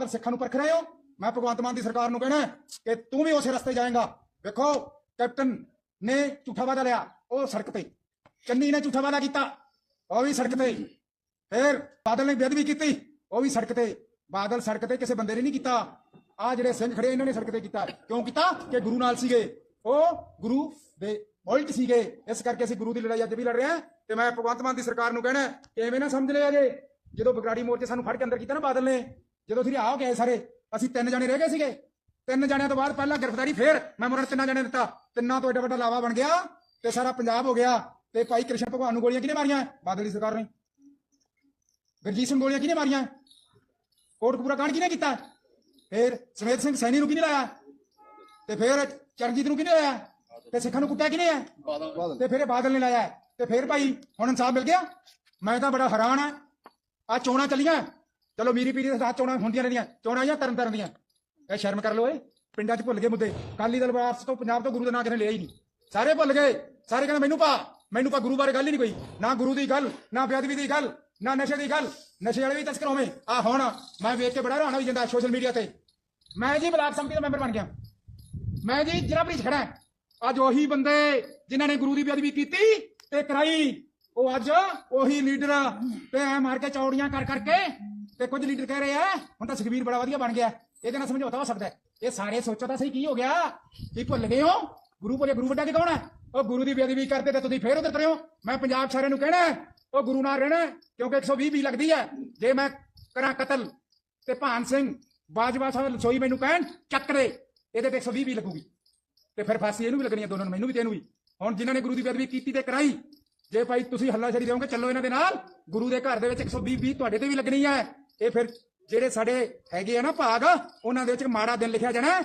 ਮਤਲਬ ਸਿੱਖਾਂ ਨੂੰ ਪਰਖ ਰਹੇ ਹੋ? ਮੈਂ ਭਗਵੰਤ ਮਾਨ ਦੀ ਸਰਕਾਰ ਨੂੰ ਕਹਿਣਾ ਕਿ ਤੂੰ ਵੀ ਉਸੇ ਰਸਤੇ ਜਾਏਗਾ। ਵੇਖੋ, ਕੈਪਟਨ ਨੇ ਝੂਠਾ ਵਾਦਾ ਲਿਆ, ਉਹ ਸੜਕ ਤੇ। ਚੰਨੀ ਨੇ ਝੂਠਾ ਵਾਦਾ ਕੀਤਾ, ਉਹ ਵੀ ਸੜਕ ਤੇ। ਫਿਰ ਬਾਦਲ ਨੇ ਬੇਅਦਬੀ ਕੀਤੀ, ਉਹ ਵੀ ਸੜਕ ਤੇ। ਬਾਦਲ ਸੜਕ ਤੇ ਕਿਸੇ ਬੰਦੇ ਨੇ ਨਹੀਂ ਕੀਤਾ। ਆ ਜਿਹੜੇ ਸਿੰਘ ਖੜੇ, ਇਹਨਾਂ ਨੇ ਸੜਕ ਤੇ ਕੀਤਾ। ਕਿਉਂ ਕੀਤਾ? ਕਿ ਗੁਰੂ ਨਾਲ ਸੀਗੇ। ਉਹ ਗੁਰੂ ਦੇ ਉਲਟ ਸੀਗੇ। ਇਸ ਕਰਕੇ ਅਸੀਂ ਗੁਰੂ ਦੀ ਲੜਾਈ ਅੱਜ ਵੀ ਲੜ ਰਹੇ ਹਾਂ। ਤੇ ਮੈਂ ਭਗਵੰਤ ਮਾਨ ਦੀ ਸਰਕਾਰ ਨੂੰ ਕਹਿਣਾ ਕਿ ਐਵੇਂ ਨਾ ਸਮਝ ਲਿਆ ਜੇ ਜਦੋਂ ਬਗਰਾੜੀ ਮੋਰਚੇ ਸਾਨੂੰ ਫੜ ਕੇ ਅੰਦਰ ਕੀਤਾ ਨਾ ਬਾਦਲ ਨੇ ਜਦੋਂ ਅਸੀਂ ਆ ਗਏ ਸਾਰੇ ਅਸੀਂ ਤਿੰਨ ਜਣੇ ਰਹਿ ਗਏ ਸੀਗੇ। ਤਿੰਨ ਜਣਿਆਂ ਤੋਂ ਬਾਅਦ ਪਹਿਲਾਂ ਗ੍ਰਿਫਤਾਰੀ ਫੇਰ ਮੈਮੋਰੰਡਮ ਤਿੰਨਾਂ ਜਣਿਆਂ ਨੇ ਦਿੱਤਾ। ਤਿੰਨਾਂ ਤੋਂ ਏਡਾ ਵੱਡਾ ਲਾਵਾ ਬਣ ਗਿਆ ਤੇ ਸਾਰਾ ਪੰਜਾਬ ਹੋ ਗਿਆ ਤੇ ਭਾਈ ਕ੍ਰਿਸ਼ਨ ਭਗਵਾਨ ਨੂੰ ਗੋਲੀਆਂ ਕਿਹਨੇ ਮਾਰੀਆਂ? ਬਾਦਲ ਦੀ ਸਰਕਾਰ ਨੇ। ਗੁਰਜੀਤ ਸਿੰਘ ਗੋਲੀਆਂ ਕਿਹਨੇ ਮਾਰੀਆਂ? ਕੋਟਕਪੂਰਾ ਕਾਂਡ ਕਿਹਨੇ ਕੀਤਾ? ਫਿਰ ਸਮੇਤ ਸਿੰਘ ਸੈਣੀ ਨੂੰ ਕਿਹਨੇ ਲਾਇਆ? ਤੇ ਫਿਰ ਚਰਨਜੀਤ ਨੂੰ ਕਿਹਨੇ ਲਾਇਆ? ਤੇ ਸਿੱਖਾਂ ਨੂੰ ਕੁੱਟਿਆ ਕਿਹਨੇ ਹੈ ਤੇ ਫਿਰ ਇਹ ਬਾਦਲ ਨੇ ਲਾਇਆ। ਤੇ ਫਿਰ ਭਾਈ ਹੁਣ ਇਨਸਾਫ ਮਿਲ ਗਿਆ? ਮੈਂ ਤਾਂ ਬੜਾ ਹੈਰਾਨ ਆ ਆ ਚੋਣਾਂ ਚੱਲੀਆਂ। ਚਲੋ ਮੀਰੀ ਪੀਰੀ ਦੇ ਸਾਥ ਚੋਣਾਂ ਹੁੰਦੀਆਂ ਰਹਿੰਦੀਆਂ, ਚੋਣਾਂ ਜਾਂ ਤਰਨ ਤਰਨ ਦੀਆਂ। ਇਹ ਸ਼ਰਮ ਕਰ ਲਓ ਏ ਪਿੰਡਾਂ 'ਚ ਭੁੱਲ ਗਏ ਮੁੱਦੇ। ਕਾਲੀ ਦਲ ਵਾਪਸ ਤੋਂ ਪੰਜਾਬ ਤੋਂ ਗੁਰੂ ਦਾ ਨਾਂ ਕਿਸੇ ਨੇ ਲਿਆ ਹੀ ਨਹੀਂ। ਸਾਰੇ ਭੁੱਲ ਗਏ, ਸਾਰੇ ਕਹਿੰਦੇ ਮੈਨੂੰ ਪਾ ਮੈਨੂੰ ਪਾ ਗੁਰੂ ਬਾਰੇ ਗੱਲ ਹੀ ਨਹੀਂ ਕੋਈ। ਨਾ ਗੁਰੂ ਦੀ ਗੱਲ, ਨਾ ਬੇਅਦਬੀ ਦੀ ਗੱਲ, ਨਾ ਨਸ਼ੇ ਦੀ ਗੱਲ। ਨਸ਼ੇ ਵਾਲੇ ਵੀ ਤਸਕਰ ਹੋਵੇਂ। ਆ ਹੁਣ ਮੈਂ ਵੇਖ ਕੇ ਬੜਾ ਹੈਰਾਨ ਹੋਈ ਜਾਂਦਾ ਸੋਸ਼ਲ ਮੀਡੀਆ ਤੇ। ਮੈਂ ਜੀ ਬਲਾਕ ਸੰਮਤੀ ਦਾ ਮੈਂਬਰ ਬਣ ਗਿਆ। ਮੈਂ ਜੀ ਜ਼ਿਲ੍ਹਾ ਪ੍ਰੀਤ ਖੜਾ ਅੱਜ ਉਹੀ ਬੰਦੇ ਜਿਨ੍ਹਾਂ ਨੇ ਗੁਰੂ ਦੀ ਬੇਅਦਬੀ ਕੀਤੀ ਤੇ ਕਰਾਈ। ਉਹ ਅੱਜ ਉਹੀ ਲੀਡਰ ਤੇ ਐ ਮਾਰ ਕੇ ਚੌੜੀਆਂ ਕਰ ਕਰਕੇ ਤੇ ਕੁਝ ਲੀਡਰ ਕਹਿ ਰਹੇ ਆ ਹੁਣ ਤਾਂ ਸੁਖਬੀਰ ਬੜਾ ਵਧੀਆ ਬਣ ਗਿਆ। ਇਹਦੇ ਨਾਲ ਸਮਝੌਤਾ ਹੋ ਸਕਦਾ ਇਹ ਸਾਰੇ ਸੋਚੋ ਤਾਂ ਸਹੀ ਕੀ ਹੋ ਗਿਆ? ਕੀ ਭੁੱਲ ਗਏ ਹੋ? ਗੁਰੂ ਭੁੱਲੇ ਗੁਰੂ ਵੱਡਾ ਕੀ ਕੌਣ ਹੈ? ਉਹ ਗੁਰੂ ਦੀ ਬੇਅਦਬੀ ਕਰਦੇ ਤੇ ਤੁਸੀਂ ਫੇਰ ਉਧਰ ਤਰੇ ਹੋ। ਮੈਂ ਪੰਜਾਬ ਸਾਰਿਆਂ ਨੂੰ ਕਹਿਣਾ ਉਹ ਗੁਰੂ ਨਾਲ ਰਹਿਣਾ ਹੈ, ਕਿਉਂਕਿ 120 ਵੀ ਲੱਗਦੀ ਹੈ। ਜੇ ਮੈਂ ਕਰਾਂ ਕਤਲ ਤੇ ਭਾਨ ਸਿੰਘ ਬਾਜਵਾ ਸਾਹਿਬ ਲਸੋਈ ਮੈਨੂੰ ਕਹਿਣ ਚੱਕਰੇ ਇਹਦੇ ਤੇ 120 ਵੀ ਲੱਗੂਗੀ। ਤੇ ਫਿਰ ਫਾਂਸੀ ਇਹਨੂੰ ਵੀ ਲੱਗਣੀ ਹੈ ਦੋਨਾਂ ਨੂੰ ਮੈਨੂੰ ਵੀ ਤੇ ਵੀ ਹੁਣ ਜਿਨ੍ਹਾਂ ਨੇ ਗੁਰੂ ਦੀ ਬੇਅਦਬੀ ਕੀਤੀ ਤੇ ਕਰਾਈ ਜੇ ਭਾਈ ਤੁਸੀਂ ਹੱਲਾ ਛੜੀ ਰਹੋਗੇ ਚੱਲੋ ਇਹਨਾਂ ਦੇ ਨਾਲ। ਗੁਰੂ ਦੇ ਘਰ ਦੇ ਵਿੱਚ 120 ਵੀ ਤੁਹਾਡੇ ਤੇ ਵੀ ਲੱਗਣੀ ਹੈ। ਇਹ ਫਿਰ ਜਿਹੜੇ ਸਾਡੇ ਹੈਗੇ ਆ ਨਾ ਭਾਗ, ਉਹਨਾਂ ਦੇ ਵਿੱਚ ਮਾੜਾ ਦਿਨ ਲਿਖਿਆ ਜਾਣਾ